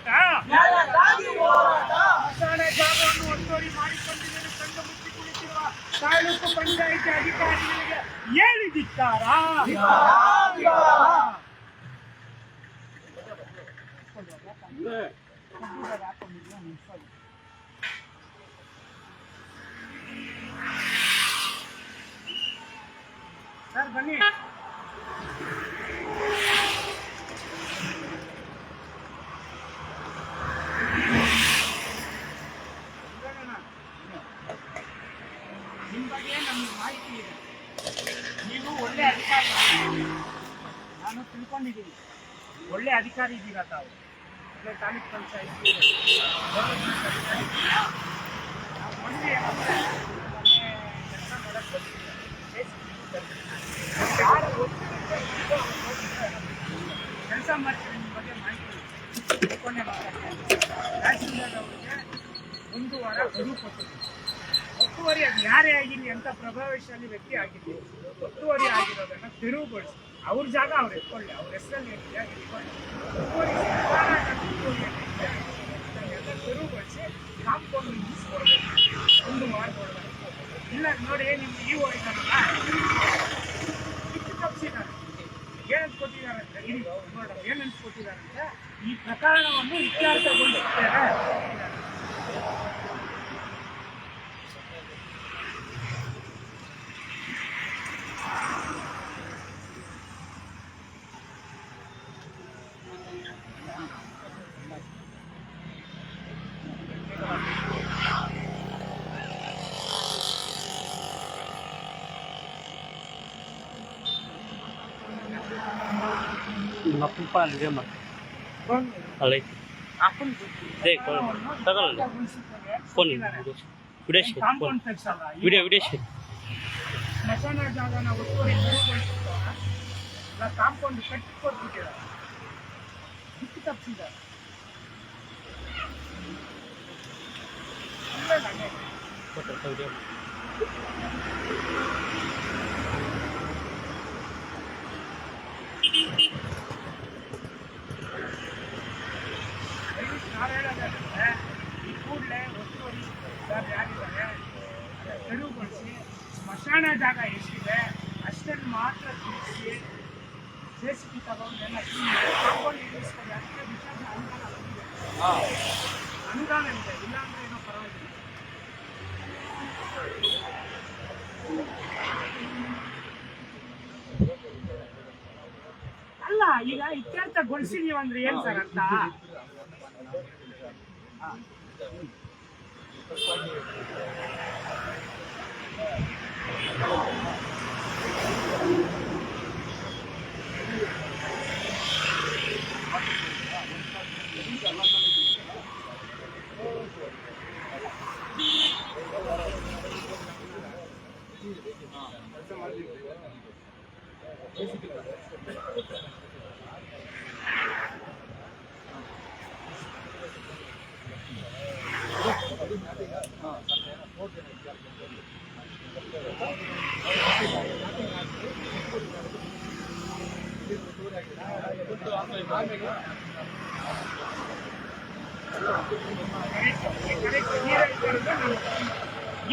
ಹೋರಾಟ ನ್ಯಾಯಕ್ಕಾಗಿ ಹೋರಾಟ ಸ್ಮಶಾನ ಜಾಗವನ್ನು ಒತ್ತುವರಿ ಮಾಡಿಕೊಂಡಿದ್ದರೆ ಕಣ್ಣು ಮುಚ್ಚಿ ಕುಳಿತಿರುವ ತಾಲೂಕು ಪಂಚಾಯಿತಿ ಅಧಿಕಾರಿಗಳಿಗೆ ಹೇಳಿದಿದ್ದಾರ? ಸರ್, ಬನ್ನಿ ನೋಡೋಣ. ನಿಮ್ಮ ಬಗ್ಗೆ ನಮ್ಗೆ ಮಾಹಿತಿ ಇದೆ ನೀವು ಒಳ್ಳೆ ಅಧಿಕಾರಿ ನಾನು ತಿಳ್ಕೊಂಡಿದ್ದೀನಿ ಒಳ್ಳೆ ಅಧಿಕಾರಿ ಇದ್ದೀರಾ ತಾವು ತಾಲೂಕ್ ಪಂಚಾಯತಿ ಮೊನ್ನೆ ಕೆಲಸ ಮಾಡಕ್ಕೆ ಕೆಲಸ ಮಾಡ್ತೀವಿ ನಿಮ್ಮ ಬಗ್ಗೆ ಮಾಹಿತಿ ಕೊನೆ ತಹಸೀಲ್ದಾರ್ ಅವರಿಗೆ ಒಂದು ವಾರ ಗಡುವು ಕೊಟ್ಟಿದ್ದೀವಿ ಒತ್ತುವರಿ ಅದು ಯಾರೇ ಆಗಿರಲಿ ಅಂತ ಪ್ರಭಾವಶಾಲಿ ವ್ಯಕ್ತಿ ಆಗಿರಲಿ ಒತ್ತುವರಿ ಆಗಿರೋದನ್ನ ತೆರವುಗೊಳಿಸಿ ಅವ್ರ ಜಾಗ ಅವ್ರು ಎತ್ಕೊಳ್ಳಿ ಅವ್ರ ಹೆಸರಲ್ಲಿ ಇಟ್ಕೊಳ್ಳಿ ಅದನ್ನೆಲ್ಲ ತೆರವುಗೊಳಿಸಿ ಕಾಂಪೌಂಡ್ ಮುಗಿಸ್ಕೊಡ್ಬೇಕು ಒಂದು ಮಾಡ್ಕೊಡ್ಬೇಕು. ಇಲ್ಲ ನೋಡಿ, ನಿಮ್ಮ ಈ ಕಿತ್ತು ತಪ್ಪಿಸಿದ್ದಾರೆ ಏನಂತ ಕೊಟ್ಟಿದ್ದಾರೆ ಅಂತ ಇರಿ ನೋಡೋಣ ಏನಂತ ಕೊಟ್ಟಿದ್ದಾರೆ ಅಂತ ಈ ಪ್ರಕರಣವನ್ನು ಇತ್ಯರ್ಥಗೊಳಿಸುತ್ತೇವೆ nakumpan dia mah. Alai. Apun. Deh kol. Tegal. Pun. Udah sih. Udah udah sih. Aku tuh ini. Nah, kampung di kaki kau juga. Dikit apa sih dah? Tidak ada. Kau. ಅನುದಾನ ಇದೆ ಇಲ್ಲಾಂದ್ರೆ ಏನೋ ಪರವಾಗಿಲ್ಲ ಅಲ್ಲ ಈಗ ಇತ್ಯರ್ಥಗೊಳಿಸಿದೀವಿ ಅಂದ್ರೆ ಏನ್ ಸರ್ ಅಂತ?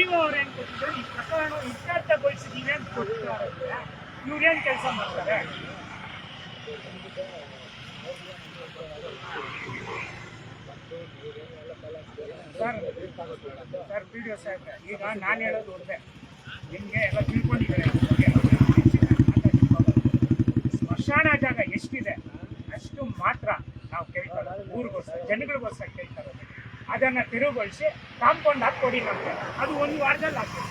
ಈಗ ಏನ್ ಕೊಟ್ಟಿದ್ದಾರೆ? ಈ ಪ್ರಕರಣ ಇತ್ಯರ್ಥಗೊಳಿಸಿದೀವಿ ಅಂತ ಕೊಟ್ಟಿದ್ದಾರೆ. ಇವ್ರೇನ್ ಕೆಲಸ ಮಾಡ್ತಾರೆ? ಸರ್ ಸರ್ ಪಿ ಡಿ ಈಗ ನಾನು ಹೇಳೋದು ಹೊರದೆ ನಿಮಗೆ ಎಲ್ಲ ತಿಳ್ಕೊಂಡಿದ್ದಾರೆ. ಸ್ಮಶಾನ ಜಾಗ ಎಷ್ಟಿದೆ? ಮಾತ್ರ ನಾವು ಕೇಳ್ತಾರೆ ಊರಿಗೋಸ್ಕರ, ಜನಗಳಿಗೋಸ್ಕರ ಕೇಳ್ತಾರೆ ಅದನ್ನ ತೆರವುಗೊಳಿಸಿ ಕಾಂಪೌಂಡ್ ಹಾಕ್ಕೊಡಿ ನಮಗೆ. ಅದು ಒಂದು ವಾರದಲ್ಲಿ ಆಗ್ತದೆ.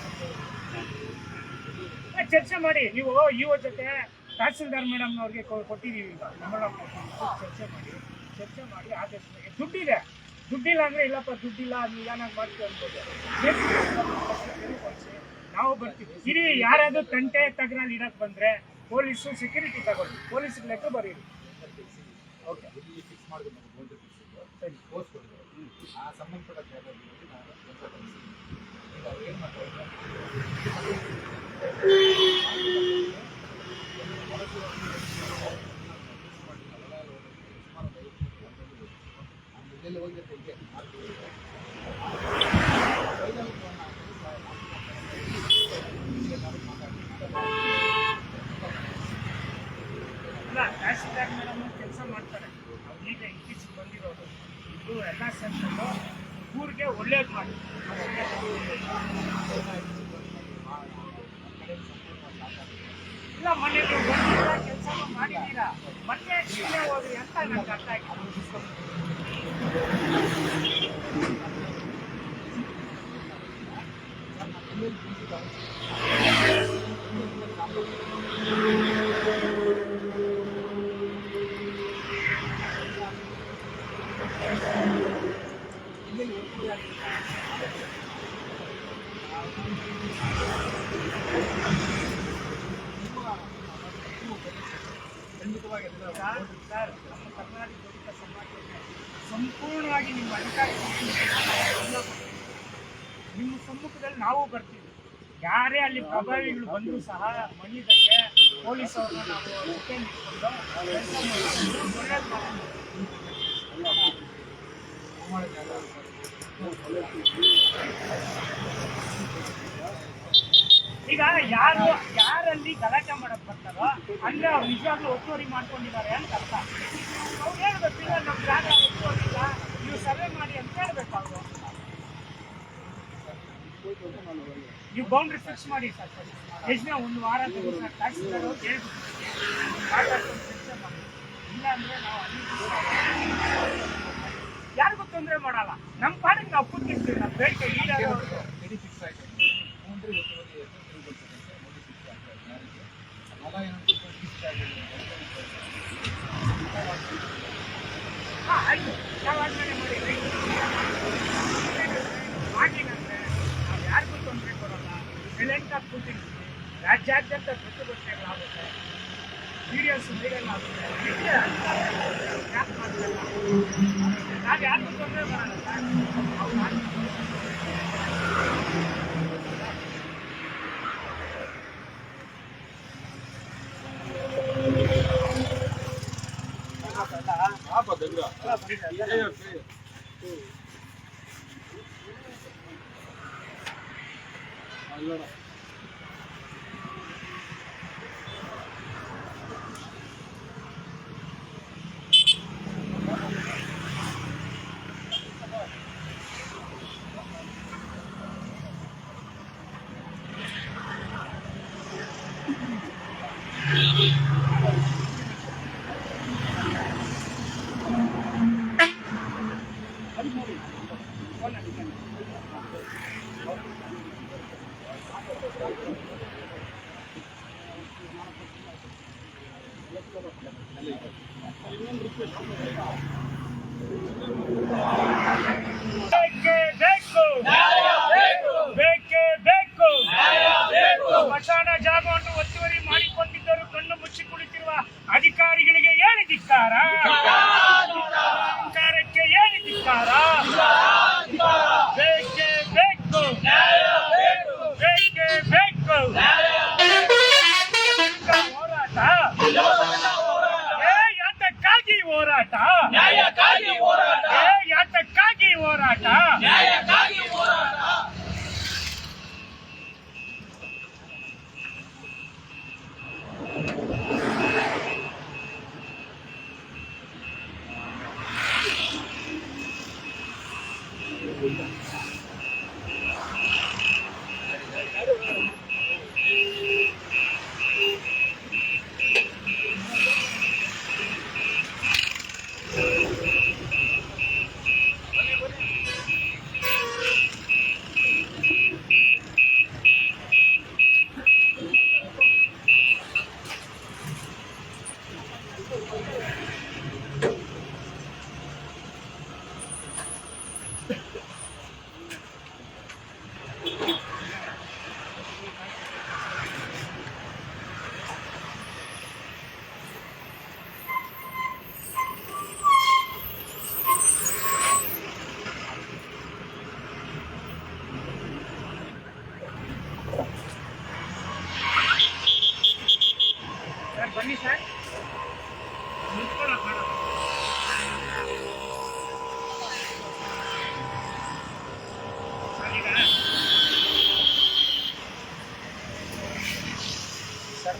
ಚರ್ಚೆ ಮಾಡಿ, ನೀವು ಇವ ಜೊತೆ ತಹಸೀಲ್ದಾರ್ ಮೇಡಮ್ನವ್ರಿಗೆ ಕೊಟ್ಟಿದ್ದೀವಿ ಈಗ. ಮೇಡಮ್. ಚರ್ಚೆ ಮಾಡಿ ಚರ್ಚೆ ಮಾಡಿ ಆದಷ್ಟು. ದುಡ್ಡಿದೆ. ದುಡ್ಡಿಲ್ಲ ಅಂದ್ರೆ ಇಲ್ಲಪ್ಪ, ದುಡ್ಡಿಲ್ಲ ಏನಾದ್ರು ಮಾಡ್ತೀವಿ ಅನ್ಬೋದು ನಾವು ಬರ್ತೀವಿ. ಇರಿ ಯಾರಾದ್ರೂ ತಂಟೆ ತಗ್ರಲ್ಲಿ ಇಡಕ್ ಬಂದ್ರೆ ಪೊಲೀಸು ಸೆಕ್ಯೂರಿಟಿ ತಗೊಳ್ಳಿ. ಪೊಲೀಸ್ಗೆ ಲೆಕ್ಕ ಬರೀರಿ. ಸರಿ ಆ ಸಂಬಂಧಪಟ್ಟ ಜಾಗದಲ್ಲಿ ನಾನು ಈಗ ಅವ್ರು ಏನ್ ಮಾಡ್ತಾರೆ ಎಲ್ಲೆಲ್ಲಿ ಹೋಗಿರುತ್ತೆ ಹೀಗೆ ಮಾಡ್ತೀವಿ. ಫೈನಲ್ ಫೋನ್ ಹಾಕಿದ್ರೆ ಏನಾದ್ರು ಮಾತಾಡಿ ಇಲ್ಲ ತಹಸೀಲ್ದಾರ್ ಮೇಡಮ್ ಕೆಲಸ ಮಾಡ್ತಾರೆ ಅವ್ರು ಈಗ ಇದು ಎಲ್ಲ ಸೇರ್ಕೊಂಡು ಊರಿಗೆ ಒಳ್ಳೇದು ಮಾಡಿ. ಇಲ್ಲ, ಮೊನ್ನೆ ನೀವು ಬಂದಿಲ್ಲ, ಕೆಲಸ ಮಾಡಿದ್ದೀರಾ? ಮತ್ತೆ ಹೋಗಿ ಅಂತ ನನಗೆ ಅರ್ಥ ಆಗಿಲ್ಲ ಖಂಡಿತವಾಗಿ ಅದೆಲ್ಲ ಸರ್ ಸರ್ ನಮ್ಮ ಕರ್ನಾಟಕ ದಲಿತ ಸಮಾಜಕ್ಕೆ ಸಂಪೂರ್ಣವಾಗಿ ನಿಮ್ಮ ಅಧಿಕಾರ ನಿಮ್ಮ ಸಮ್ಮುಖದಲ್ಲಿ ನಾವು ಬರ್ತೀವಿ. ಯಾರೇ ಅಲ್ಲಿ ಪ್ರಭಾವಿಗಳು ಬಂದರೂ ಸಹ ಮಣ್ಣಿದಂಗೆ ಪೊಲೀಸ್ ಅವ್ರನ್ನ ನಾವು ಇಟ್ಕೊಂಡು ಕೆಲಸ ಮಾಡ್ಕೊಂಡು ಒಳ್ಳೇದು ಮಾಡ್ತೀವಿ. ಈಗ ಯಾರು, ಯಾರಲ್ಲಿ ಗಲಾಟೆ ಮಾಡಕ್ ಬರ್ತಾರೋ ಅಂದ್ರೆ ಅವ್ರು ನಿಜವಾಗ್ಲೂ ಒತ್ತುವರಿ ಮಾಡ್ಕೊಂಡಿದ್ದಾರೆ ಅಂತ ಅರ್ಥ. ಅವ್ರು ಹೇಳ್ಬೇಕು ಇಲ್ಲ ನಮ್ಮ ಜಾಗ ಒತ್ತುವರಿಲ್ಲ, ನೀವು ಸರ್ವೆ ಮಾಡಿ ಅಂತ ಹೇಳ್ಬೇಕು ಅವರು. ನೀವು ಬೌಂಡ್ರಿ ಫಿಕ್ಸ್ ಮಾಡಿ ಸರ್ ಯಜ್ಞ ಒಂದು ವಾರ ತಹಸೀಲ್ದಾರ್ ಇಲ್ಲ ಅಂದ್ರೆ ನಾವು ಯಾರಿಗೂ ತೊಂದರೆ ಮಾಡಲ್ಲ. ನಮ್ಮ ಪಾಡಿಗೆ ನಾವು ಕೂತಿರ್ತೀವಿ ನಮ್ಮ ಬೇಡಿಕೆ ಈಡೇರೋವರೆಗೂ ರೆಡಿ ಫಿಕ್ಸ್ ಆಯ್ತು ಮೂಂಡ್ರಿ ಒತ್ತುವರಿ ಅಂತ ತಿಳಿಗೊಳ್ತದಂತೆ ನೋಡಿ ಫಿಕ್ಸ್ ಆಗ್ತದೆ ಯಾರಿಗೆ ಹೊಲ ಏನಾದ್ರು ಫಿಕ್ಸ್ ಆಗಿದೆ ಹಾ, ಆಯ್ತು ಯಾವಾಗ್ಲೇ ಮಾಡಿ ಮಾಡಿಲ್ಲಂದ್ರೆ ನಾವು ಯಾರಿಗೂ ತೊಂದರೆ ಕೊಡಲ್ಲ ಸೈಲೆಂಟ್ ಆಗಿ ಕೂತಿರ್ತೀವಿ ರಾಜ್ಯಾದ್ಯಂತ ಪ್ರತಿಭಟನೆಗಳಾಗುತ್ತೆ ವಿಡಿಯೋಸ್ ವೈರಲ್ ಆಗುತ್ತೆ ಇದಕ್ಕೆ ಯಾಕೆ ಮಾಡ್ತಿಲ್ಲ ನಾವು ಯಾರಿಗೂ ತೊಂದರೆ ಮಾಡಲ್ಲ ಸರ್ ನಾವು ಮಾಡ್ತೀವಿ. ಫೋನ್ ಸ್ಮಶಾನ ಜಾಗವನ್ನು ಒತ್ತುವರಿ ಮಾಡಿಕೊಂಡಿದ್ದರು ಕಣ್ಣು ಮುಚ್ಚಿ ಕುಳಿತಿರುವ ಅಧಿಕಾರಿಗಳಿಗೆ ಹೇಳಿದಿದ್ದಾರ? ಸರ್ಕಾರಕ್ಕೆ ಏನು ಬೇಕೇ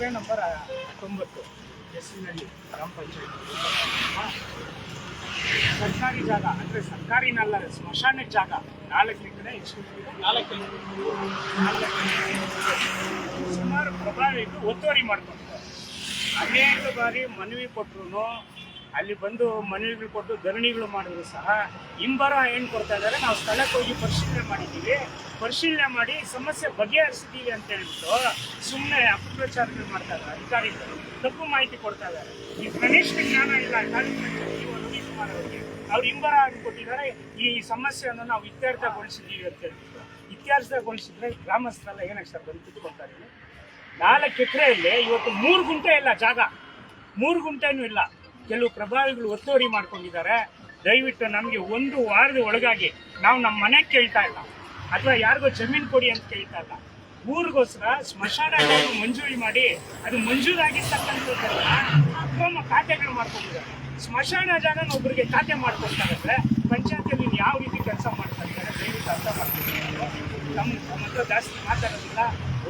ಸರ್ವೆ ನಂಬರ್ ಹತ್ತೊಂಬತ್ತು ಹೆಸರಿನಲ್ಲಿ ಗ್ರಾಮ ಪಂಚಾಯತ್. ಸರ್ಕಾರಿ ಜಾಗ ಅಂದರೆ ಸರ್ಕಾರಿನಲ್ಲ ಸ್ಮಶಾನದ ಜಾಗ. ನಾಲ್ಕು ಎಕರೆ ಎಷ್ಟು ಸುಮಾರು ಪ್ರಭಾವಿಗಳು ಒತ್ತುವರಿ ಮಾಡ್ಕೊಂಡಿದ್ದಾರೆ ಅನೇಕ ಬಾರಿ ಮನವಿ ಕೊಟ್ಟರು ಅಲ್ಲಿ ಬಂದು ಮನವಿಗಳು ಕೊಟ್ಟು ಧರಣಿಗಳು ಮಾಡಿದ್ರು ಸಹ. ಇಂಬರ ಏನು ಕೊಡ್ತಾ ಇದ್ದಾರೆ, ನಾವು ಸ್ಥಳಕ್ಕೆ ಹೋಗಿ ಪರಿಶೀಲನೆ ಮಾಡಿದ್ದೀವಿ. ಪರಿಶೀಲನೆ ಮಾಡಿ ಸಮಸ್ಯೆ ಬಗೆಹರಿಸಿದ್ದೀವಿ ಅಂತ ಹೇಳ್ಬಿಟ್ಟು ಸುಮ್ಮನೆ ಅಪಪ್ರಚಾರಗಳು ಮಾಡ್ತಾ ಇದ್ದಾರೆ. ಅಧಿಕಾರಿಗಳು ತಪ್ಪು ಮಾಹಿತಿ ಕೊಡ್ತಾ ಇದ್ದಾರೆ. ಈ ಕನಿಷ್ಠ ಜ್ಞಾನ ಇಲ್ಲ ರವಿ ಕುಮಾರ್ ಅವರಿಗೆ ಅವ್ರು ಇಂಬರ ಕೊಟ್ಟಿದ್ದಾರೆ ಈ ಸಮಸ್ಯೆಯನ್ನು ನಾವು ಇತ್ಯರ್ಥಗೊಳಿಸಿದ್ದೀವಿ ಅಂತ ಹೇಳ್ಬಿಟ್ಟು. ಇತ್ಯರ್ಥಗೊಳಿಸಿದ್ರೆ ಗ್ರಾಮಸ್ಥರೆಲ್ಲ ಏನಕ್ಕೆ ಸರ್ ಬಂದು ಕುತ್ಕೊಳ್ತಾರೆ? ನಾಲ್ಕು ಎಕರೆಯಲ್ಲಿ ಇವತ್ತು ಮೂರು ಗುಂಟೆ ಇಲ್ಲ ಜಾಗ. ಮೂರು ಗುಂಟೆನೂ ಇಲ್ಲ. ಕೆಲವು ಪ್ರಭಾವಿಗಳು ಒತ್ತುವರಿ ಮಾಡ್ಕೊಂಡಿದ್ದಾರೆ. ದಯವಿಟ್ಟು ನಮಗೆ ಒಂದು ವಾರದ ಒಳಗಾಗಿ ನಾವು ನಮ್ಮ ಮನೆ ಕೇಳ್ತಾ ಇಲ್ಲ. ಅಥವಾ ಯಾರಿಗೋ ಜಮೀನು ಕೊಡಿ ಅಂತ ಕೇಳ್ತಾ ಇಲ್ಲ. ಊರಿಗೋಸ್ಕರ ಸ್ಮಶಾನ ಮಂಜೂರಿ ಮಾಡಿ ಅದು ಮಂಜೂರಾಗಿರ್ತಕ್ಕಂಥದ್ದೆಲ್ಲ ಅಕ್ರಮ ಖಾತೆಗಳು ಮಾಡ್ಕೊಂಡಿದ್ದಾರೆ. ಸ್ಮಶಾನ ಜಾಗನ ಒಬ್ಬರಿಗೆ ಖಾತೆ ಮಾಡ್ಕೊಡ್ತಾರೆ ಪಂಚಾಯತಿಯಲ್ಲಿ ಯಾವ ರೀತಿ ಕೆಲಸ ಮಾಡ್ತಾ ಇದ್ದಾರೆ ದಯವಿಟ್ಟು ಅರ್ಥ ಮಾಡ್ಕೊಳ್ತಾರೆ ನಮ್ಮ ಹತ್ರ ಜಾಸ್ತಿ ಮಾತಾಡೋದಿಲ್ಲ.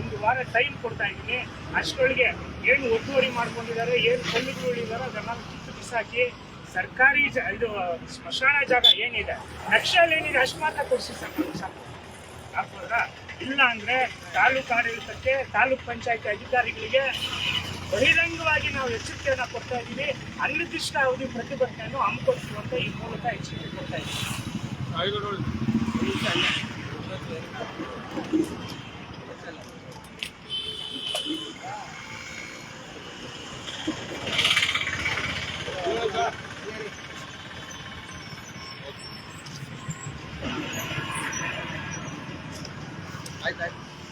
ಒಂದು ವಾರ ಟೈಮ್ ಕೊಡ್ತಾ ಇದ್ದೀನಿ. ಅಷ್ಟರೊಳಗೆ ಏನು ಒತ್ತುವರಿ ಮಾಡ್ಕೊಂಡಿದ್ದಾರೆ, ಏನು ಕಲ್ಲುಗಳು ಇದ್ದಾರೆ ಅದೆಲ್ಲ ಬಿಸಾಕಿ ಸರ್ಕಾರಿ ಜ ಇದು ಸ್ಮಶಾನ ಜಾಗ ಏನಿದೆ? ನಕ್ಷಲ್ ಏನಿದೆ? ಅಷ್ಟು ಮಾತ್ರ ಕೊಡಿಸಿ ಆಗ್ಬೋದಾ ಇಲ್ಲ ಅಂದರೆ ತಾಲೂಕು ಆಡಳಿತಕ್ಕೆ, ತಾಲೂಕ್ ಪಂಚಾಯತಿ ಅಧಿಕಾರಿಗಳಿಗೆ ಬಹಿರಂಗವಾಗಿ ನಾವು ಎಚ್ಚರಿಕೆಯನ್ನು ಕೊಡ್ತಾ ಇದ್ದೀವಿ. ಅನಿರ್ದಿಷ್ಟ ಅವಧಿ ಪ್ರತಿಭಟನೆಯನ್ನು ಹಮ್ಮಿಕೊಡ್ತೀವಿ ಅಂತ ಈ ಮೂಲಕ ಎಚ್ಚರಿಕೆ ಕೊಡ್ತಾ ಇದ್ದೀವಿ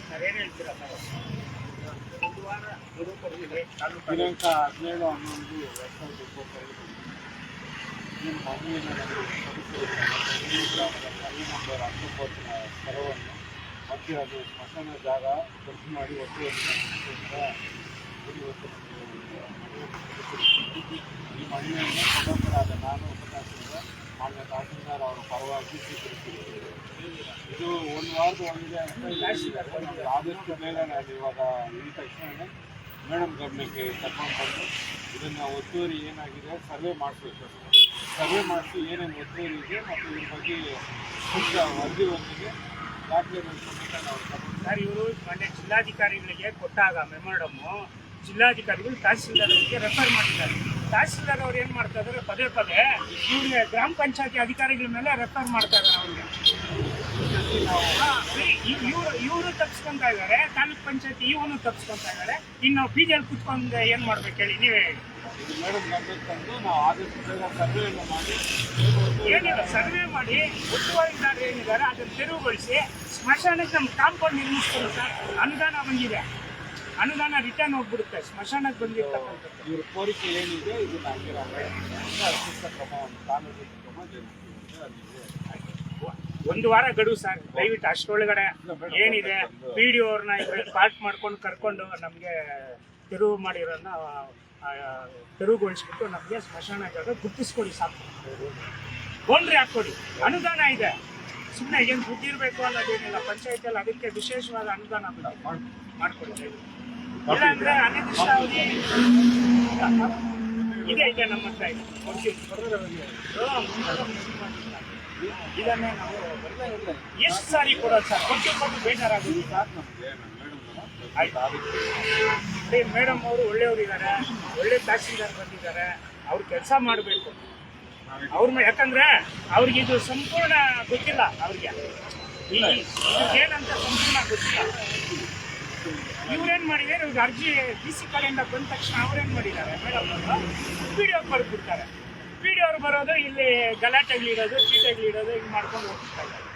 ಸರ್ ಏನು ಹೇಳ್ತೀರಾ ಸರ್ ಒಂದು ವಾರ ಗಡುವು ಕೊಡ್ತೀವಿ ತಾಲೂಕು ದಿನಾಂಕ ಹದಿನೇಳು ಹನ್ನೊಂದು ಎರಡು ಸಾವಿರದ ಇಪ್ಪತ್ತೈದು ನಿಮ್ಮ ಮನೆಯ ಸದಸ್ಯರು ಗ್ರಾಮದ ಸರ್ವೆ ನಂಬರ್ ಹತ್ತೊಂಬತ್ತಿನ ಸ್ಥಳವನ್ನು ಮತ್ತೆ ಅದು ಸ್ಮಶಾನ ಜಾಗ ಖರ್ಚು ಮಾಡಿ ಒತ್ತುವರಿಗೋಸ್ಕರ ಇವತ್ತು ಈ ಮನೆಯನ್ನು ಸದಸ್ಯರಾದ ನಾನು ಉಪನ್ಯಾಸದಿಂದ ಮಾನ್ಯ ತಹಸೀಲ್ದಾರ್ ಅವರ ಪರವಾಗಿ ಸ್ವೀಕರಿಸಿದ್ದೇವೆ ಇದು ಒಂದು ವಾರದ ಒಳಗೆ ಅಂತ ಹೇಳಿದ್ದಾರೆ. ನಮ್ಗೆ ಆದಷ್ಟು ಬೇಗ ನಾನು ಇವಾಗ ಈ ತಕ್ಷಣ ಮೇಡಮ್ ಗಮನಕ್ಕೆ ಕರ್ಕೊಂಡು ಬಂದು ಇದನ್ನು ಒತ್ತುವರಿ ಏನಾಗಿದೆ ಸರ್ವೆ ಮಾಡಿಸ್ಬೇಕು. ಸರ್ವೆ ಮಾಡಿಸಿ ಏನೇನು ಒತ್ತುವರಿ ಇದೆ ಮತ್ತು ಇದ್ರ ಬಗ್ಗೆ ಸೂಕ್ತ ವರದಿ ಒಂದಿಗೆ ದಾಖಲೆ ಸಮೇತ ನಾವು ತಗೊಂಡು ಸರ್, ಇವರು ಮೊನ್ನೆ ಜಿಲ್ಲಾಧಿಕಾರಿಗಳಿಗೆ ಕೊಟ್ಟಾಗ ಮೆಮೊರಡಮ್ಮು ಜಿಲ್ಲಾಧಿಕಾರಿಗಳು ತಹಸೀಲ್ದಾರ್ ರೆಫರ್ ಮಾಡಿದ್ದಾರೆ. ತಹಸೀಲ್ದಾರ್ ಅವ್ರು ಏನು ಮಾಡ್ತಾ ಇದ್ದಾರೆ ಪದೇ ಪದೇ ಇವ್ರಿಗೆ ಗ್ರಾಮ ಪಂಚಾಯತಿ ಅಧಿಕಾರಿಗಳ ಮೇಲೆ ರೆಫರ್ ಮಾಡ್ತಾ ಇದ್ದಾರೆ ಅವ್ರಿಗೆ. ಇವರು ಇವರು ತಪ್ಸ್ಕೊಂತ ಇದ್ದಾರೆ ತಾಲೂಕ್ ಪಂಚಾಯತಿ ಇವನು ತಪ್ಸ್ಕೊಂತ ಇದ್ದಾರೆ ಇನ್ನು ನಾವು ಬೀದಿಯಲ್ಲಿ ಕುತ್ಕೊಂಡು ಏನು ಮಾಡ್ಬೇಕು ಹೇಳಿ ನೀವೇ ಹೇಳಿ. ಇದು ಮೇಡಮ್ ಗಮನಕ್ಕೆ ತಂದು ನಾವು ಆದಷ್ಟು ಬೇಗ ಸರ್ವೆಯನ್ನು ಮಾಡಿ ಏನಿಲ್ಲ ಸರ್ವೆ ಮಾಡಿ ಒತ್ತುವರಿದಾರರು ಏನಿದ್ದಾರೆ ಅದನ್ನು ತೆರವುಗೊಳಿಸಿ ಸ್ಮಶಾನಕ್ಕೆ ನಮ್ಮ ಕಾಂಪೌಂಡ್ ನಿರ್ಮಿಸ್ತಾರೆ ಸರ್ ಅನುದಾನ ಬಂದಿದೆ. ಅನುದಾನ ರಿಟರ್ನ್ ಹೋಗ್ಬಿಡುತ್ತೆ. ಸ್ಮಶಾನಕ್ಕೆ ಬಂದಿರ್ತಕ್ಕಂಥದ್ದು. ಇವ್ರ ಕೋರಿಕೆ ಏನಿದೆ ಒಂದು ವಾರ ಗಡುವು ಸರ್ ದಯವಿಟ್ಟು ಅಷ್ಟರೊಳಗಡೆ ಏನಿದೆ ಪಿ ಡಿ ಅವ್ರನ್ನ ಇದ್ರಲ್ಲಿ ಪಾರ್ಟ್ ಮಾಡ್ಕೊಂಡು ಕರ್ಕೊಂಡು ನಮಗೆ ತೆರವು ಮಾಡಿರೋದನ್ನ ತೆರವುಗೊಳಿಸ್ಬಿಟ್ಟು ನಮಗೆ ಸ್ಮಶಾನ ಜಾಗ ಗುರ್ತಿಸ್ಕೊಡಿ ಸಾಕು. ಬೋಂಡ್ರಿ ಹಾಕ್ಕೊಡಿ. ಅನುದಾನ ಇದೆ. ಸುಮ್ಮನೆ ಏನು ದುಡ್ಡು ಇರಬೇಕು ಅನ್ನೋದೇನಿಲ್ಲ. ಪಂಚಾಯತಿಯಲ್ಲಿ ಅದಕ್ಕೆ ವಿಶೇಷವಾದ ಅನುದಾನ. ಮಾಡ್ಕೊಡಿ. ದಯವಿಟ್ಟು. ಇಲ್ಲ ಅಂದ್ರೆ ಅನಿರ್ದಿಷ್ಟ ಅವಧಿ ಇದೆ ಈಗ ನಮ್ಮ ಹತ್ರ ಇದೆ. ಇದನ್ನೇ ನಾವು ಎಷ್ಟು ಸಾರಿ ಕೊಡೋದು ಸರ್? ಕೊಟ್ಟು ಕೊಟ್ಟು ಬೇಜಾರಾಗುತ್ತೆ ಸರ್ ಆಯ್ತು. ಮೇಡಮ್ ಅವರು ಒಳ್ಳೆಯವರಿದ್ದಾರೆ ಒಳ್ಳೆ ತಹಸೀಲ್ದಾರ್ ಬಂದಿದ್ದಾರೆ ಅವ್ರು ಕೆಲಸ ಮಾಡಬೇಕು. ಅವ್ರ ಯಾಕಂದ್ರೆ ಅವ್ರಿಗೆ ಇದು ಸಂಪೂರ್ಣ ಗೊತ್ತಿಲ್ಲ ಅವ್ರಿಗೆ. ಏನಂತ ಸಂಪೂರ್ಣ ಗೊತ್ತಿಲ್ಲ. ಇವ್ರೇನ್ ಮಾಡಿದ್ದಾರೆ? ಇವ್ರಿಗೆ ಅರ್ಜಿ ಡಿ ಸಿ ಕಡೆಯಿಂದ ಬಂದ ತಕ್ಷಣ ಅವ್ರೇನ್ ಮಾಡಿದ್ದಾರೆ? ಮೇಡಮ್ ಅವರು ಪಿ ಡಿ ಬರೆದ್ಬಿಡ್ತಾರೆ ಪಿ ಡಿ ಅವ್ರು ಬರೋದು ಇಲ್ಲಿ ಗಲಾಟೆಗಳಿಡೋದು, ಚೀಟೆಗಳಿಡೋದು, ಹಿಂಗೆ ಮಾಡ್ಕೊಂಡು ಇದ್ದಾರೆ.